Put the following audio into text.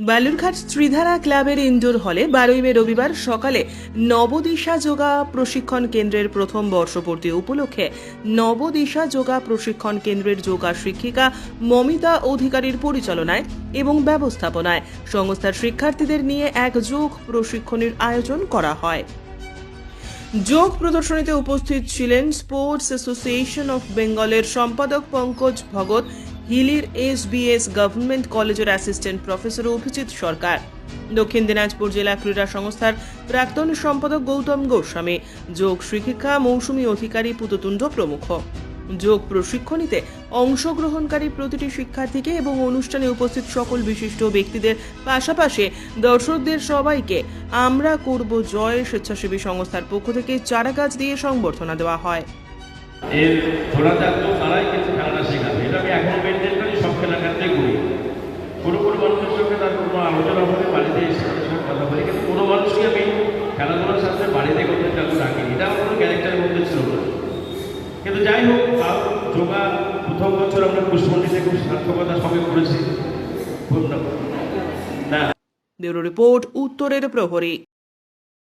বালুরঘাট শ্রীধারা ক্লাবের ইনডোর হলে বারোই মে রবিবার সকালে নবদিশা যোগা প্রশিক্ষণ কেন্দ্রের প্রথম বর্ষপূর্তি উপলক্ষে নবদিশা যোগা প্রশিক্ষণ কেন্দ্রের যোগা শিক্ষিকা মমিতা অধিকারীর পরিচালনায় এবং ব্যবস্থাপনায় সংস্থার শিক্ষার্থীদের নিয়ে এক যোগ প্রশিক্ষণের আয়োজন করা হয়। যোগ প্রদর্শনীতে উপস্থিত ছিলেন স্পোর্টস অ্যাসোসিয়েশন অফ বেঙ্গলের সম্পাদক পঙ্কজ ভগত হিলির এসবিএস গভর্নমেন্ট কলেজের অ্যাসিস্ট্যান্ট প্রফেসর অভিজিৎ সরকার। দক্ষিণ দিনাজপুর জেলা ক্রীড়া সংস্থার প্রাক্তন সম্পাদক গৌতম গোস্বামী, যোগ শিক্ষিকা মৌসুমী অধিকারী পুততুণ্ড প্রমুখ। যোগ প্রশিক্ষণীতে অংশগ্রহণকারী প্রতিটি শিক্ষার্থীকে এবং অনুষ্ঠানে উপস্থিত সকল বিশিষ্ট ব্যক্তিদের পাশাপাশি দর্শকদের সবাইকে আমরা করব জয় স্বেচ্ছাসেবী সংস্থার পক্ষ থেকে চারা গাছ দিয়ে সংবর্ধনা দেওয়া হয়। এর ধরা থাকতো তারাই কিন্তু খেলাটা শেখাবে এটা আমি এখনও মেনটেন করি, সব খেলার ক্ষেত্রে করি। কোনো কোনো মানুষের সঙ্গে তার কোনো আলোচনা হবে, বাড়িতে কথা বলি, কিন্তু কোনো মানুষকে আমি খেলাধুলার সাথে বাড়িতে করতে চালু রাখিনি এটা আমার কোনো ক্যারেক্টারের মধ্যে ছিল না। কিন্তু যাই হোক তাও যোগা প্রথম বছর আমরা পুষ্পমন্ডিতে খুব সার্থকতা সঙ্গে করেছি। না ব্যুরো রিপোর্ট, উত্তরের প্রহরী।